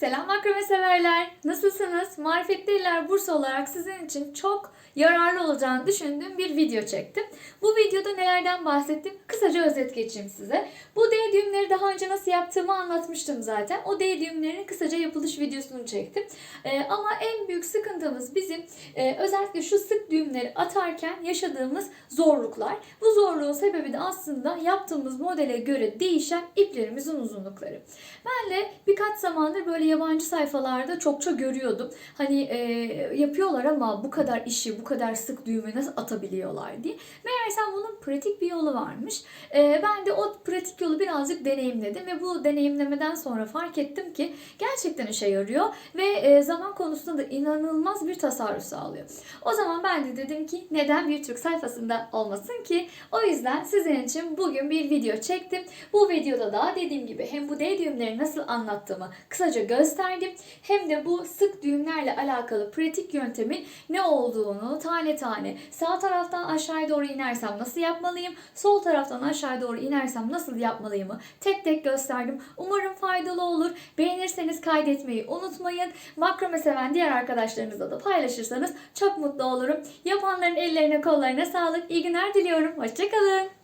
Selam makrame severler. Nasılsınız? Marifetli Eller Bursa olarak sizin için çok yararlı olacağını düşündüğüm bir video çektim. Bu videoda nelerden bahsettim? Kısaca özet geçeyim size. Bu D düğümleri daha önce nasıl yaptığımı anlatmıştım zaten. O D düğümlerinin kısaca yapılış videosunu çektim. Ee, ama en büyük sıkıntımız bizim e, özellikle şu sık düğümleri atarken yaşadığımız zorluklar. Bu zorluğun sebebi de aslında yaptığımız modele göre değişen iplerimizin uzunlukları. Ben de birkaç zamandır böyle yabancı sayfalarda çokça görüyordum. Hani e, yapıyorlar ama bu kadar işi, bu kadar sık düğümü nasıl atabiliyorlar diye. Meğersem bunun pratik bir yolu varmış. E, ben de o pratik yolu birazcık deneyimledim ve bu deneyimlemeden sonra fark ettim ki gerçekten işe yarıyor ve e, zaman konusunda da inanılmaz bir tasarruf sağlıyor. O zaman ben de dedim ki neden bir Türk sayfasında olmasın ki? O yüzden sizin için bugün bir video çektim. Bu videoda da dediğim gibi hem bu D düğümleri nasıl anlattığımı kısaca gösterdim. Hem de bu sık düğümlerle alakalı pratik yöntemin ne olduğunu tane tane sağ taraftan aşağıya doğru inersem nasıl yapmalıyım, sol taraftan aşağıya doğru inersem nasıl yapmalıyımı tek tek gösterdim. Umarım faydalı olur. Beğenirseniz kaydetmeyi unutmayın. Makrame seven diğer arkadaşlarınızla da paylaşırsanız çok mutlu olurum. Yapanların ellerine kollarına sağlık. İyi günler diliyorum. Hoşçakalın.